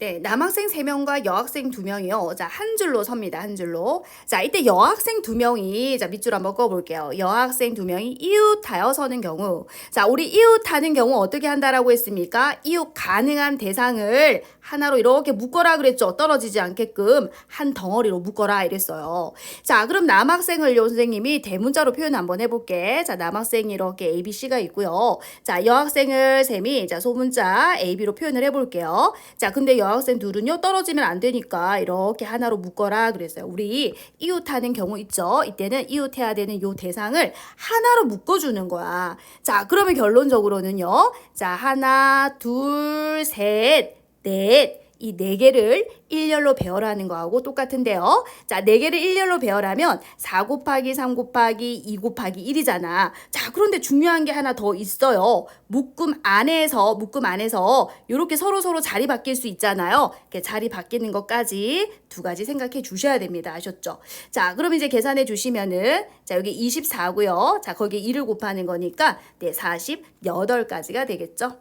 네, 남학생 3명과 여학생 2명이요. 자, 한 줄로 섭니다. 한 줄로. 자, 이때 여학생 2명이 자, 밑줄 한번 꺼 볼게요. 여학생 2명이 이웃하여 서는 경우. 자, 우리 이웃하는 경우 어떻게 한다라고 했습니까? 이웃 가능한 대상을 하나로 이렇게 묶어라 그랬죠. 떨어지지 않게끔 한 덩어리로 묶어라 이랬어요. 자, 그럼 남학생을 요 선생님이 대문자로 표현 한번 해 볼게. 자, 남학생이 이렇게 A, B, C가 있고요. 자, 여학생을 셈이 자, 소문자 A, B로 표현을 해 볼게요. 자, 근데 여학생 둘은요, 떨어지면 안 되니까 이렇게 하나로 묶어라 그랬어요. 우리 이웃하는 경우 있죠? 이때는 이웃해야 되는 요 대상을 하나로 묶어주는 거야. 자, 그러면 결론적으로는요. 자, 하나, 둘, 셋, 넷. 이 네 개를 일렬로 배열하는 거하고 똑같은데요. 자, 네 개를 일렬로 배열하면 4 곱하기 3 곱하기 2 곱하기 1이잖아. 자, 그런데 중요한 게 하나 더 있어요. 묶음 안에서, 묶음 안에서 이렇게 서로 서로 자리 바뀔 수 있잖아요. 이렇게 자리 바뀌는 것까지 두 가지 생각해 주셔야 됩니다. 아셨죠? 자, 그럼 이제 계산해 주시면은, 자, 여기 24고요. 자, 거기에 1을 곱하는 거니까, 네, 48가지가 되겠죠?